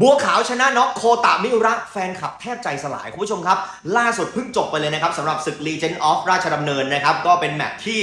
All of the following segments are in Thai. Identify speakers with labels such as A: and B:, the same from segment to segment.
A: บัวขาวชนะน็อกโคตะมิระแฟนคลับแทบใจสลายคุณผู้ชมครับ ล่าสุดเพิ่งจบไปเลยนะครับสำหรับศึก Legend of ราชดำเนินนะครับ ก็เป็นแมตช์ที่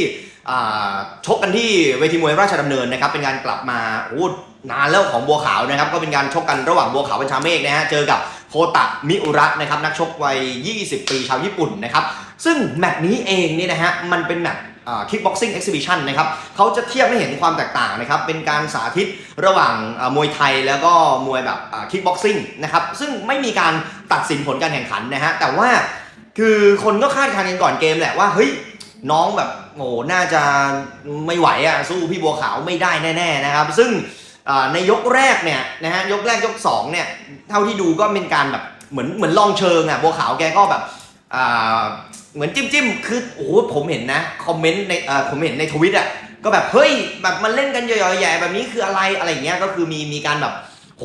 A: ชกกันที่เวทีมวยราชดำเนินนะครับ เป็นการกลับมาโอ้นานแล้วของบัวขาวนะครับ ก็เป็นการชกกันระหว่างบัวขาวบัญชาเมฆนะฮะเจอกับโคตะมิอุระนะครับนักชกวัย 20 ปีชาวญี่ปุ่นนะครับ ซึ่งแมตช์นี้เองเนี่ยนะฮะมันเป็นแมตช์ คิกบ็อกซิ่งเอ็กซิบิชันนะครับเขาจะเทียบให้เห็นความแตกต่างนะครับเป็นการสาธิตระหว่างมวยไทยแล้วก็มวยแบบคิกบ็อกซิ่งนะครับซึ่งไม่มีการตัดสินผลการแข่งขันนะฮะแต่ว่าคือคนก็คาดคะเนกันก่อนเกมแหละว่าเฮ้ยน้องแบบโอ้น่าจะไม่ไหวอะสู้พี่บัวขาวไม่ได้แน่ๆนะครับ ซึ่งในยกแรกเนี่ยนะฮะยกแรกยกสองเนี่ยเท่าที่ดูก็เป็นการแบบเหมือนเหมือนลองเชิงอะบัวขาวแกก็แบบ อ่าเหมือนจิ้มจิ้มๆคือโอ้โหผมเห็นนะคอมเมนต์ในเอ่อผมเห็นในทวิตอะก็แบบเฮ้ยแบบมันเล่นกันย่อยๆแย่แบบนี้คืออะไรอะไรเงี้ยก็คือมีมีการแบบโห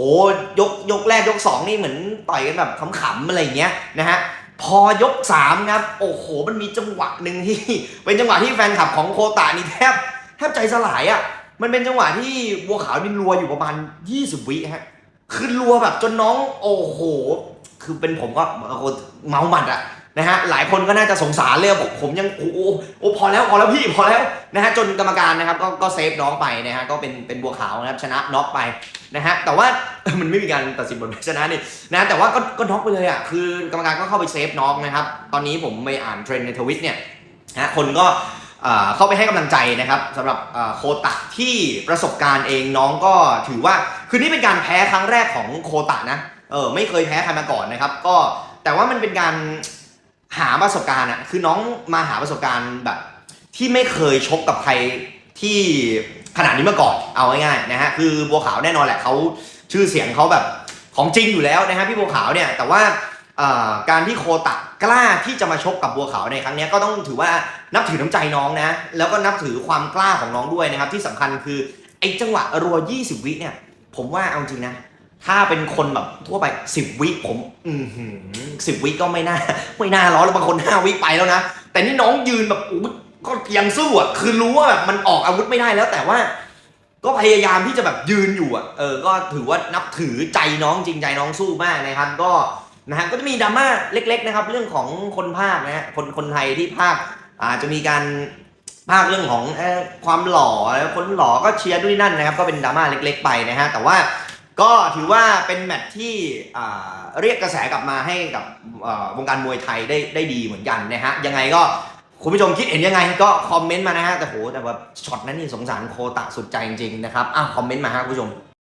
A: ยกยกแรกยกสองนี่เหมือนต่อยกันแบบขำๆอะไรเงี้ยนะฮะพอยก3ครับโอ้โหมันมีจังหวะหนึ่งที่ เป็นจังหวะที่แฟนคลับของโคตานี่แทบแทบใจสลายอะ่ะมันเป็นจังหวะที่บัวขาวนี่รัวอยู่ประมาณ 20 วิฮะคือรัวแบบจนน้องโอ้โห คือเป็นผมก็โอ้โหเมาหมัดอะ นะฮะหลายคนก็น่าจะสงสารเลยผมผมยังโอ้โหโอ้พอแล้วพอแล้วพี่พอแล้วนะฮะจนกรรมการนะครับก็ก็เซฟน้องไปนะฮะก็เป็นเป็นบัวขาวนะครับชนะน็อกไปนะฮะแต่ว่ามันไม่มีการตัดสินบทแพ้ชนะนี่นะแต่ว่าก็ก็น็อกไปเลยอะคือกรรมการก็เข้าไปเซฟน้องนะครับตอนนี้ผมไปอ่านเทรนด์ในทวิตเนี่ยนะคนก็เข้าไปให้กำลังใจนะครับสำหรับโคตะที่ประสบการณ์เองน้องก็ถือว่าคือนี่เป็นการแพ้ครั้งแรกของโคตะนะเออไม่เคยแพ้ใครมาก่อนนะครับก็แต่ว่ามันเป็นการ หาประสบการณ์อะคือน้องมาหาประสบการณ์แบบ ที่ไม่เคยชกกับใครที่ขนาดนี้มาก่อนเอาง่ายๆนะฮะคือบัวขาวแน่นอนแหละเขาชื่อเสียงเขาแบบของจริงอยู่แล้วนะฮะพี่บัวขาวเนี่ยแต่ว่าการที่โคตะกล้าที่จะมาชกกับบัวขาวในครั้งนี้ก็ต้องถือว่านับถือน้ำใจน้องนะ แล้วก็นับถือความกล้าของน้องด้วยนะครับ ที่สำคัญคือไอ้จังหวะรัว 20 วิเนี่ย ผมว่าเอาจริงนะ ถ้าเป็นคนแบบทั่วไป10วิผม อือหือสิบวิก็ไม่น่า ไม่น่าร้อนแล้วบางคน5วิไปแล้วนะ แต่นี่น้องยืนแบบอู้ก็ยังสู้อะ คือรู้ว่าแบบมันออกอาวุธไม่ได้แล้วแต่ว่า ก็พยายามที่จะแบบยืนอยู่อะ เออ ก็ถือว่านับถือใจน้องจริงใจน้องสู้มากนะครับ ก็นะฮะ ก็จะมีดราม่าเล็ก ๆ นะครับ เรื่องของคนภาคนะฮะ คนคนไทยที่ภาคอาจจะมีการภาคเรื่องของเอ่อความหล่อแล้วคนหล่อก็เชียร์ด้วยนั่นนะครับ ก็เป็นดราม่าเล็ก ๆ ไปนะฮะ แต่ว่า ก็ถือว่าเป็นแมตช์ที่เรียกกระแสกลับมาให้กับวงการมวยไทยได้ได้ดีเหมือนกันนะฮะยังไงก็คุณผู้ชมคิดเห็นยังไงก็คอมเมนต์มานะฮะแต่โหแต่ว่าช็อตนั้นนี่สงสารโคตะสุดใจจริงๆนะครับอะคอมเมนต์มาฮะคุณผู้ชม